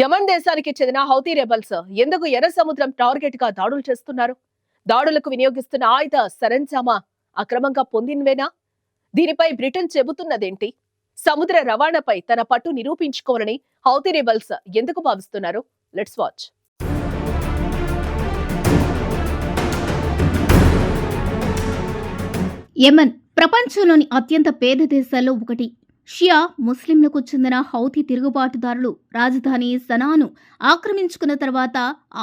యమన్ దేశానికి చెందిన Houthi rebels ఎందుకు ఎర్ర సముద్రం టార్గెట్గా దాడులు చేస్తున్నారు? దాడులకు వినియోగిస్తున్న ఆయుధ సరంజామా అక్రమంగా పొందినవేనా? దీనిపై బ్రిటన్ చెబుతున్నదేంటి? సముద్ర రవాణాపై తన పట్టు నిరూపించుకోవాలని హౌతీ రెబల్స్ ఎందుకు భావిస్తున్నారు? Let's watch. యమన్ ప్రపంచంలోని అత్యంత పేద దేశాల్లో ఒకటి. షియా ముస్లింలకు చెందిన హౌతీ తిరుగుబాటుదారులు రాజధాని సనాను ఆక్రమించుకున్న తర్వాత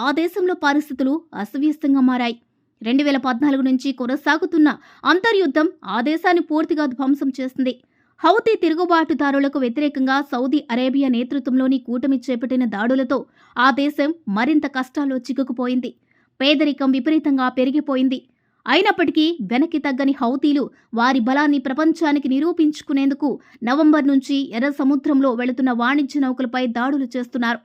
ఆ దేశంలో పరిస్థితులు అస్తవ్యస్తంగా మారాయి. రెండు వేల పద్నాలుగు నుంచి కొనసాగుతున్న అంతర్యుద్ధం ఆ దేశాన్ని పూర్తిగా ధ్వంసం చేసింది హౌతీ తిరుగుబాటుదారులకు వ్యతిరేకంగా సౌదీ అరేబియా నేతృత్వంలోని కూటమి చేపట్టిన దాడులతో ఆ దేశం మరింత కష్టాల్లో చిక్కుకుపోయింది. పేదరికం విపరీతంగా పెరిగిపోయింది. అయినప్పటికీ వెనక్కి తగ్గని హౌతీలు వారి బలాన్ని ప్రపంచానికి నిరూపించుకునేందుకు నవంబర్ నుంచి ఎర్ర సముద్రంలో వెళుతున్న వాణిజ్య నౌకలపై దాడులు చేస్తున్నారు.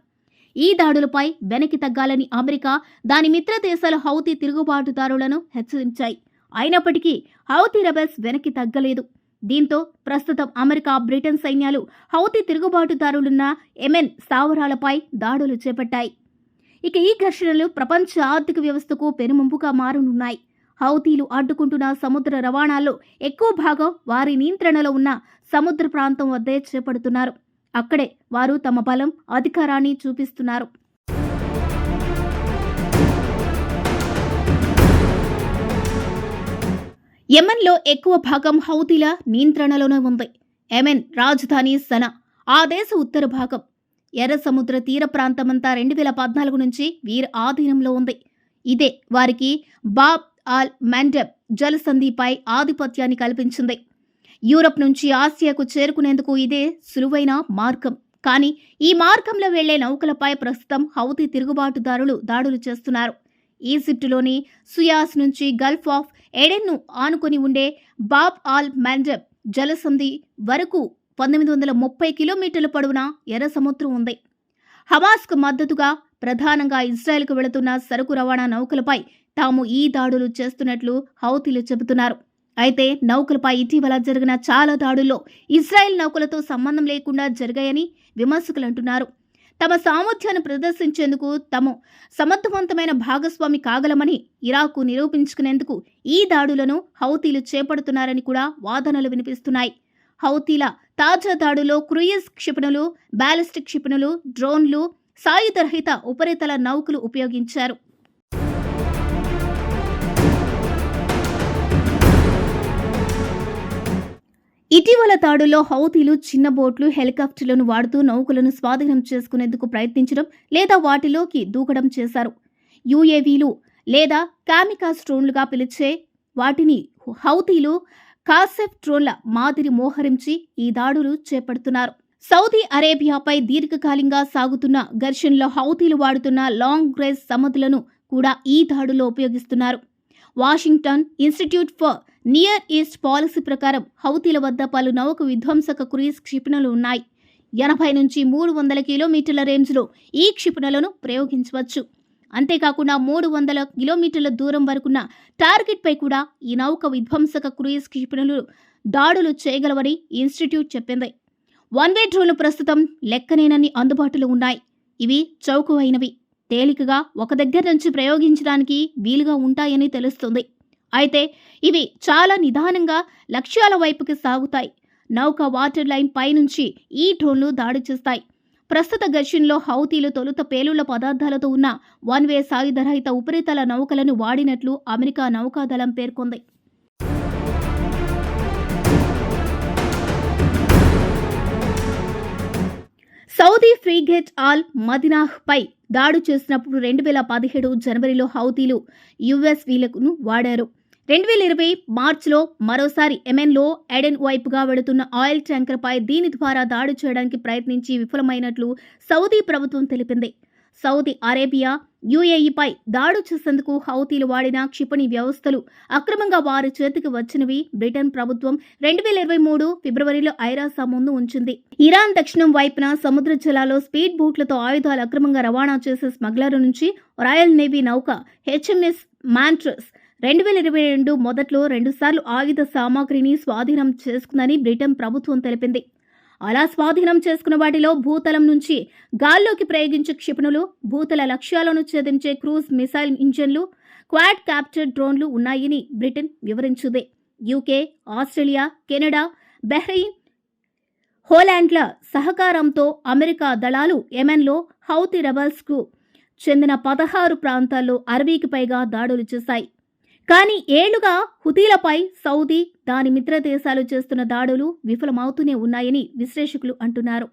ఈ దాడులపై వెనక్కి తగ్గాలని అమెరికా దాని మిత్ర దేశాల హౌతీ తిరుగుబాటుదారులను హెచ్చరించాయి. అయినప్పటికీ హౌతీ రెబెల్స్ వెనక్కి తగ్గలేదు. దీంతో ప్రస్తుతం అమెరికా బ్రిటన్ సైన్యాలు హౌతీ తిరుగుబాటుదారులున్న ఎమెన్ స్థావరాలపై దాడులు చేపట్టాయి. ఇక ఈ ఘర్షణలు ప్రపంచ ఆర్థిక వ్యవస్థకు పెనుముంపుగా మారనున్నాయి. హౌతీలు అడ్డుకుంటున్న సముద్ర రవాణాల్లో ఎక్కువ భాగం వారి నియంత్రణలో ఉన్న సముద్ర ప్రాంతం వద్దే చేపడుతున్నారు. అక్కడే వారు తమ బలం అధికారాన్ని చూపిస్తున్నారు. యెమెన్లో ఎక్కువ భాగం హౌతీల నియంత్రణలోనే ఉంది. యెమెన్ రాజధాని సనా ఆ దేశ ఉత్తర భాగం. ఎర్ర సముద్ర తీర ప్రాంతమంతా రెండు వేల పద్నాలుగు నుంచి వీరి ఆధీనంలో ఉంది. ఇదే వారికి బాబ్ ఆల్ మ్యాండెబ్ జలసంధిపై ఆధిపత్యాన్ని కల్పించింది. యూరప్ నుంచి ఆసియాకు చేరుకునేందుకు ఇదే సులువైన మార్గం. కానీ ఈ మార్గంలో వెళ్ళే నౌకలపై ప్రస్తుతం హౌతీ తిరుగుబాటుదారులు దాడులు చేస్తున్నారు. ఈజిప్టులోని సుయాస్ నుంచి గల్ఫ్ ఆఫ్ ఎడెన్ను ఆనుకొని ఉండే బాబ్ ఆల్ మ్యాండెబ్ జలసంధి వరకు పంతొమ్మిది వందల ముప్పై కిలోమీటర్ల పొడవున ఎర్ర సముద్రం ఉంది. హమాస్కు మద్దతుగా ప్రధానంగా ఇజ్రాయెల్కు వెళుతున్న సరుకు రవాణా నౌకలపై తాము ఈ దాడులు చేస్తున్నట్లు హౌతీలు చెబుతున్నారు. అయితే నౌకలపై ఇటీవల జరిగిన చాలా దాడుల్లో ఇజ్రాయెల్ నౌకలతో సంబంధం లేకుండా జరిగాయని విమర్శకులు అంటున్నారు. తమ సామర్థ్యాన్ని ప్రదర్శించేందుకు తాము సమర్థవంతమైన భాగస్వామి కాగలమని ఇరాకు నిరూపించుకునేందుకు ఈ దాడులను హౌతీలు చేపడుతున్నారని కూడా వాదనలు వినిపిస్తున్నాయి. హౌతీల తాజా దాడులో క్రూయిజ్ క్షిపణులు బ్యాలిస్టిక్ క్షిపణులు డ్రోన్లు సాయుధరహిత ఉపరితల నౌకలు ఉపయోగించారు. ఇటీవల తాడులో హౌతీలు చిన్న బోట్లు హెలికాప్టర్లను వాడుతూ నౌకలను స్వాధీనం చేసుకునేందుకు ప్రయత్నించడం లేదా వాటిలోకి దూకడం చేశారు. యుఏవీలు లేదా కామికాస్ డ్రోన్లుగా పిలిచే వాటిని హౌతీలు కాసెఫ్ డ్రోన్ల మాదిరి మోహరించి ఈ దాడులు చేపడుతున్నారు. సౌదీ అరేబియాపై దీర్ఘకాలంగా సాగుతున్న ఘర్షణలో హౌతీలు వాడుతున్న లాంగ్ గ్రేజ్ సమధులను కూడా ఈ దాడులో ఉపయోగిస్తున్నారు. Washington Institute for Near East Policy ప్రకారం హౌతీల వద్ద పలు నౌక విధ్వంసక క్రూయిజ్ క్షిపణులు ఉన్నాయి. ఎనభై నుంచి మూడు వందల కిలోమీటర్ల రేంజ్లో ఈ క్షిపణులను ప్రయోగించవచ్చు. అంతేకాకుండా మూడు వందల కిలోమీటర్ల దూరం వరకున్న టార్గెట్పై కూడా ఈ నౌక విధ్వంసక క్రూయిజ్ క్షిపణులు దాడులు చేయగలవని ఇన్స్టిట్యూట్ చెప్పింది. వన్ వే డ్రోన్లు ప్రస్తుతం లెక్కనేనని అందుబాటులో ఉన్నాయి. ఇవి చౌకవైనవి తేలికగా ఒక దగ్గర నుంచి ప్రయోగించడానికి వీలుగా ఉంటాయని తెలుస్తుంది. అయితే ఇవి చాలా నిదానంగా లక్ష్యాల వైపుకి సాగుతాయి. నౌక వాటర్ లైన్ పైనుంచి ఈ డ్రోన్లు దాడి చేస్తాయి. ప్రస్తుత ఘర్షణలో హౌతీలు తొలుత పేలుళ్ళ పదార్థాలతో ఉన్న వన్ వే సాయుధరహిత ఉపరితల నౌకలను వాడినట్లు అమెరికా నౌకాదళం పేర్కొంది. సౌదీ ఫ్రీగేట్ ఆల్ మదినాహ్ పై దాడి చేసినప్పుడు రెండు వేల పదిహేడు జనవరిలో హౌతీలు యుఎస్ వీలకు వాడారు. రెండు వేల ఇరవై మార్చిలో మరోసారి ఎమెన్లో ఎడెన్ వైపుగా వెళుతున్న ఆయిల్ ట్యాంకర్పై దీని ద్వారా దాడి చేయడానికి ప్రయత్నించి విఫలమైనట్లు సౌదీ ప్రభుత్వం తెలిపింది. సౌదీ అరేబియా యుఏఈపై దాడు చేసేందుకు హౌతీలు వాడిన క్షిపణి వ్యవస్థలు అక్రమంగా వారి చేతికి వచ్చినవి బ్రిటన్ ప్రభుత్వం రెండు వేల ఇరవై మూడు ఫిబ్రవరిలో ఐరాసా ముందు ఉంచింది. ఇరాన్ దక్షిణం వైపున సముద్ర జలాల్లో స్పీడ్ బోట్లతో ఆయుధాలు అక్రమంగా రవాణా చేసే స్మగ్లర్ నుంచి రాయల్ నేవీ నౌక హెచ్ఎంఎస్ మాంట్రస్ రెండు వేల ఇరవై రెండు మొదట్లో రెండుసార్లు ఆయుధ సామాగ్రిని స్వాధీనం చేసుకుందని బ్రిటన్ ప్రభుత్వం తెలిపింది. అలా స్వాధీనం చేసుకున్న వాటిలో భూతలం నుంచి గాల్లోకి ప్రయోగించే క్షిపణులు భూతల లక్ష్యాలను ఛేదించే క్రూజ్ మిసైల్ ఇంజన్లు క్వాడ్ క్యాప్చర్ డ్రోన్లు ఉన్నాయని బ్రిటన్ వివరించింది. యూకే ఆస్ట్రేలియా కెనడా బెహ్రెయిన్ హోలాండ్ల సహకారంతో అమెరికా దళాలు యెమెన్లో హౌతీ రెబల్స్కు చెందిన పదహారు ప్రాంతాల్లో అరవీకి పైగా దాడులు చేశాయి. కానీ ఏళ్ళుగా హుతీలపై సౌదీ దాని మిత్ర దేశాలు చేస్తున్న దాడులు విఫలమవుతూనే ఉన్నాయని విశ్లేషకులు అంటున్నారు.